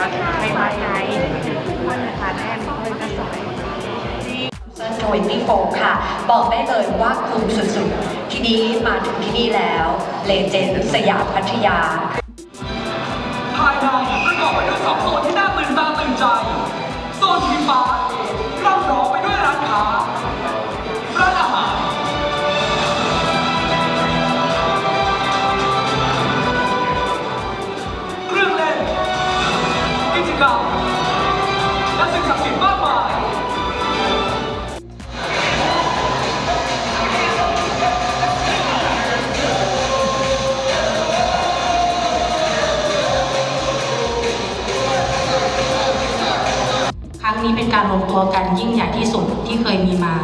มาไม่มาไกลมันะทานแน่นเลยจะสวยโดยพี่โฟค่ะ บอกได้เลยว่าคุ้มสุดๆ ทีนี้มาถึงที่นี่แล้ว เลเจนด์สยามพัทยา ภายในประกอบไปด้วยสองโซนที่น่าตื่นตาตื่นใจ โซนสีฟ้าร่ำร้องไปด้วยร้านค้า การรวมตัวกันยิ่งใหญ่ที่สุดที่เคยมีมา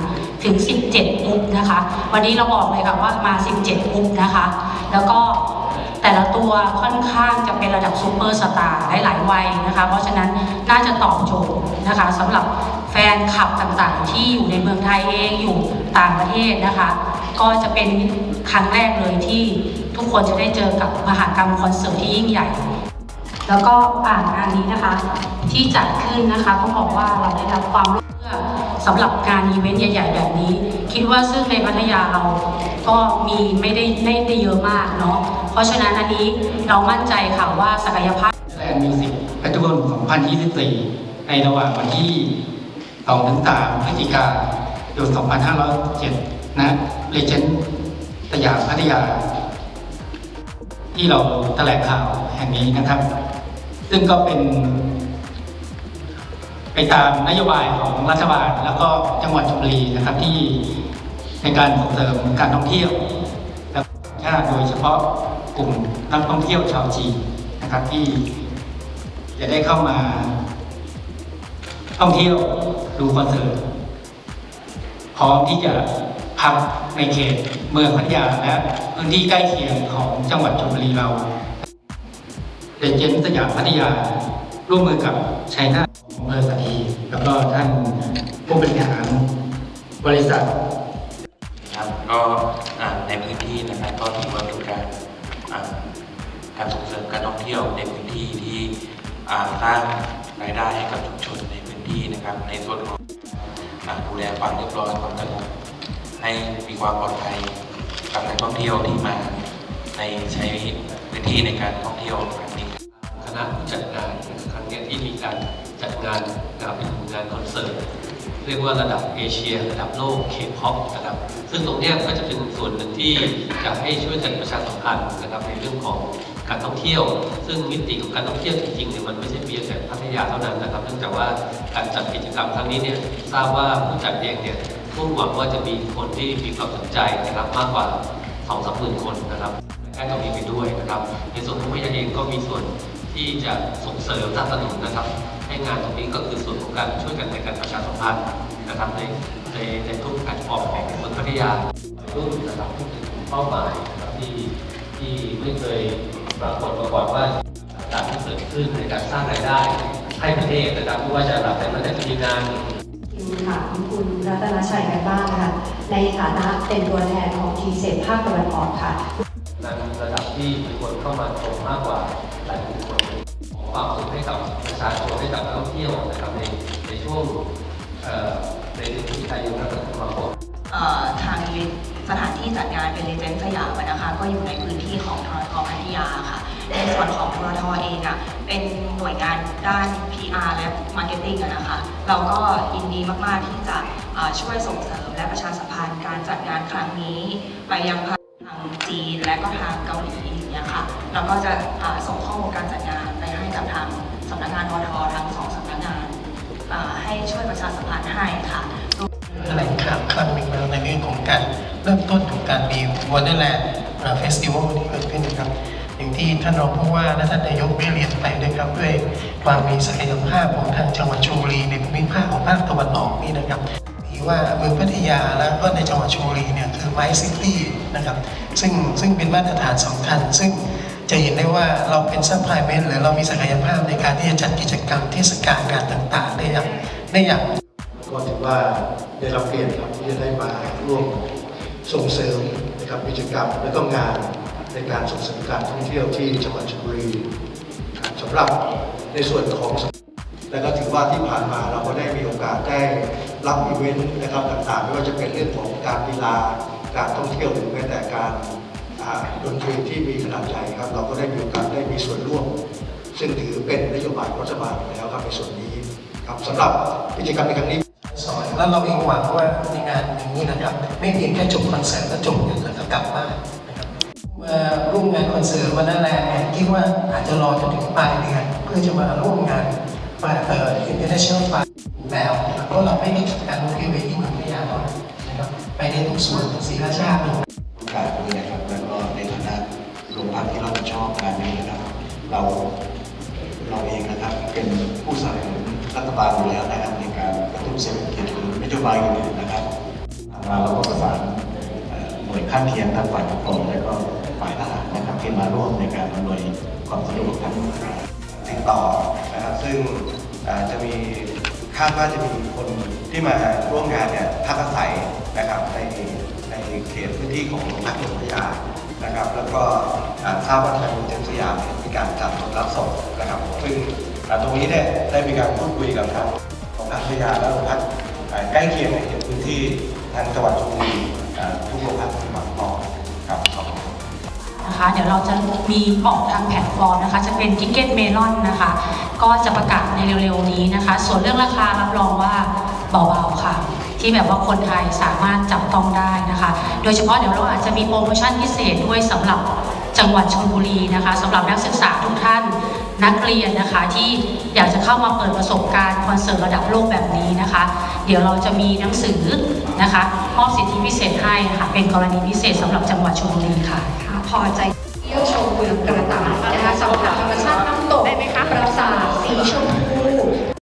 ถึง 17กรุ๊ปนะคะ วันนี้เราบอกเลยค่ะว่ามา 17กรุ๊ปนะคะ แล้วก็แต่ละตัวค่อนข้างจะเป็นระดับซูเปอร์สตาร์หลายๆวัยนะคะ เพราะฉะนั้นน่าจะตอบโจทย์นะคะสำหรับแฟนคลับต่างๆ ที่อยู่ในเมืองไทยเองอยู่ต่างประเทศนะคะ ก็จะเป็นครั้งแรกเลยที่ทุกคนจะได้เจอกับมหากรรมคอนเสิร์ตที่ยิ่งใหญ่ แล้วก็อ่านงานนี้นะคะ ที่จัดขึ้นนะคะต้องบอกว่าเราได้รับความร่วมมือสำหรับการอีเวนต์ใหญ่ ๆ แบบนี้ คิดว่าซึ่งในพัทยาเราก็มีไม่ได้ไม่ได้เยอะมากเนาะเพราะฉะนั้นอันนี้เรามั่นใจค่ะว่าศักยภาพแลนด์มิวสิกเฟสติวัล2024 ในระหว่างวันที่2ถึง3พฤศจิกายน2507นะเลเจนด์สยามพัทยา ที่เราแถลงข่าวแห่งนี้นะครับ ซึ่งก็เป็น ไปตามนโยบายของรัฐบาล แล้วก็จังหวัดชลบุรีนะครับที่ในการส่งเสริมการท่องเที่ยวและชาติโดยเฉพาะกลุ่มนักท่องเที่ยวชาวจีนนะครับที่จะได้เข้ามา ท่องเที่ยวดูคอนเสิร์ตพร้อมที่จะพักในเขตเมืองพัทยาและพื้นที่ใกล้เคียงของจังหวัดชลบุรีเรา เดนเจนสยามพัทยา ร่วมมือกับชัยนาทอำเภอสัตหีบแล้วก็ท่านผู้บริหารบริษัทครับก็อ่าในพื้นที่นะครับก็ถือว่าเป็นการอ่าการส่งเสริมการท่องเที่ยวในพื้นที่ที่อ่าสร้างรายได้ให้กับชุมชนในพื้นที่นะครับ ในส่วนของอ่าดูแลความเรียบร้อยความสงบให้มีความปลอดภัยกับนักท่องเที่ยวที่มาในใช้พื้นที่ในการท่องเที่ยวครั้งนี้ คณะผู้จัดงานครั้งนี้ที่มีการจัดงานนะครับเป็นงานคอนเสิร์ตเรียกว่าระดับเอเชีย ระดับโลกเคป๊อปนะครับซึ่งตรงนี้ก็จะเป็นส่วนหนึ่งที่จะให้ช่วยกันประชาสัมพันธ์นะครับในเรื่องของการท่องเที่ยว ซึ่งมิติของการท่องเที่ยวจริงๆเนี่ยมันไม่ใช่เพียงแต่พัทยาเท่านั้นนะครับ เนื่องจากว่าการจัดกิจกรรมครั้งนี้เนี่ยทราบว่าผู้จัดเองเนี่ยมุ่งหวังว่าจะมีคนที่มีความสนใจนะครับมากกว่า2องสามหมื่นคนนะครับแค่ตรงนี้ไปด้วยนะครับ ในส่วนของพยาเองก็มีส่วน ที่จะส่งเสริมสนับสนุนนะครับ ให้งานตรงนี้ก็คือส่วนของการช่วยกันในการประชาสัมพันธ์นะครับในในในทุกแพลตฟอร์มของเมืองพัทยารุ่นนะครับที่เป็นกลุ่มเป้าหมายนะครับที่ที่ไม่เคยปรากฏมาก่อนว่าการที่เกิดขึ้นในการสร้างรายได้ให้ประเทศนะครับไม่ว่าจะหลักแต่มันจะมีงานทีมถามคุณรัตนชัยกันบ้างนะคะในฐานะเป็นตัวแทนของทีเซภาคตะวันออกค่ะในระดับที่มีคนเข้ามาชมมากกว่า ในเดือนพฤศจิกายนและพฤษภาคมทางสถานที่จัดงานเป็นเลเจนด์สยามนะคะก็อยู่ในพื้นที่ของทรทพัทยาค่ะ ในส่วนของทรทเองอะเป็นหน่วยงานด้าน PR และ Marketing นะคะ เราก็ยินดีมากๆที่จะช่วยส่งเสริมและประชาสัมพันธ์การจัดงานครั้งนี้ไปยังทางจีนและก็ทางเกาหลีอย่างเงี้ยค่ะเราก็จะส่งข้อมูลการจัดงานไปให้กับทางสำนักงานทททั้งสองสำนักงานให้ช่วยประชาสัมพันธ์ให้ค่ะ แถลงข่าวครั้งหนึ่งแล้วในเรื่องของการเริ่มต้นของการมีวันเดอร์แลนด์เฟสติวัลที่เกิดขึ้นนะครับอย่างที่ท่านรองผู้ว่าและท่านนายกได้เรียนไปด้วยครับด้วยความมีศักยภาพของทางจังหวัดชลบุรีในภูมิภาคของภาคตะวันออกนี่นะครับที่ว่าเมืองพัทยาแล้วก็ในจังหวัดชลบุรีเนี่ยคือไมซิตี้นะครับซึ่งซึ่งเป็นมาตรฐานสำคัญ ซึ่งจะเห็นได้ว่าเราเป็นซัพพลายเมนต์หรือเรามีศักยภาพในการที่จะจัดกิจกรรมเทศกาลงานต่างๆ ได้อย่างได้อย่าง ก็ถือว่าได้รับเกียรติครับที่จะได้มาร่วมส่งเสริมนะครับกิจกรรมและก็งานในการส่งเสริมการท่องเที่ยวที่จังหวัดชลบุรีสำหรับำหรับในส่วนของแล้วก็ถือว่าที่ผ่านมาเราก็ได้มีโอกาสได้รับอีเวนต์นะครับต่างๆไม่ว่าจะเป็นเรื่องของการกีฬาการท่องเที่ยวหรือแม้แต่การดนตรีที่มีขนาดใหญ่ครับ เราก็ได้มีโอกาสได้มีส่วนร่วม ซึ่งถือเป็นนโยบายรัฐบาลแล้วครับในส่วนนี้ครับสำหรับกิจกรรมในครั้งนี้ แล้วเราเองหวังว่าในงานนี้นะครับ ไม่เพียงแค่จบคอนเสิร์ตแล้วจบแล้วก็กลับบ้านนะครับมาร่วมงานคอนเสิร์ตวันนั้นแหละเนี่ยคิดว่าอาจจะรอจนถึงปลายเดือนเพื่อจะมาร่วมงานมาเอ่อ international fund แล้วเพราะเราไม่ได้จัดการท่อเที่ยวที่เมืองพัทยาเท่านั้นนะครับไปในทุกส่วนของศรีราชาเลยโอกาสนี้นะครับแล้วก็ในฐานะโรงพักที่เรับผิดชอบงานนี้นะครับ เราเราเองนะครับเป็นผู้สนับสนุนรัฐบาลอยู่แล้วนะครับในการกระตุ้นเศรษฐกิจ นโยบายอื่นๆนะครับมาเราก็ประสานหน่วยข้างเคียงทั้งฝ่ายปกครองและก็ฝ่ายทหารนะครับที่มาร่วมในการอำนวยความสะดวกทั้งติดต่อนะครับ ซึ่งจะมีคาดว่าจะมีคนที่มาร่วมงานเนี่ยพักอาศัยนะครับในในเขตพื้นที่ของโรงพักหลวงพยานะครับ แล้วก็อ่าทราบว่าทางเจมสยามมีการจัดรถรับส่งนะครับ ซึ่งตรงนี้เนี่ยได้มีการพูดคุยกับทางโรงพักพระยาและโรงพัก ใกล้เคียงในเขตพื้นที่ทางจังหวัดชลบุรีทุกโรงพักที่มาพร้อมครับขอบคุณ นะคะเดี๋ยวเราจะมีออกทางแพลตฟอร์มนะคะ จะเป็น Ticket Melon นะคะ ก็จะประกาศในเร็วๆนี้นะคะ ส่วนเรื่องราคารับรองว่าเบาๆค่ะ ที่แบบว่าคนไทยสามารถจับต้องได้นะคะ โดยเฉพาะเดี๋ยวเราอาจจะมีโปรโมชั่นพิเศษด้วยสำหรับจังหวัดชลบุรีนะคะสำหรับนักศึกษาทุกท่าน นักเรียนนะคะที่อยากจะเข้ามาเปิดประสบการณ์คอนเสิร์ตระดับโลกแบบนี้นะคะ เดี๋ยวเราจะมีหนังสือนะคะมอบสิทธิพิเศษให้ค่ะเป็นกรณีพิเศษสำหรับจังหวัดชลบุรีค่ะ พอใจเที่ยวชมเมืองกระต่ายนะคะสัมผัสธรรมชาติ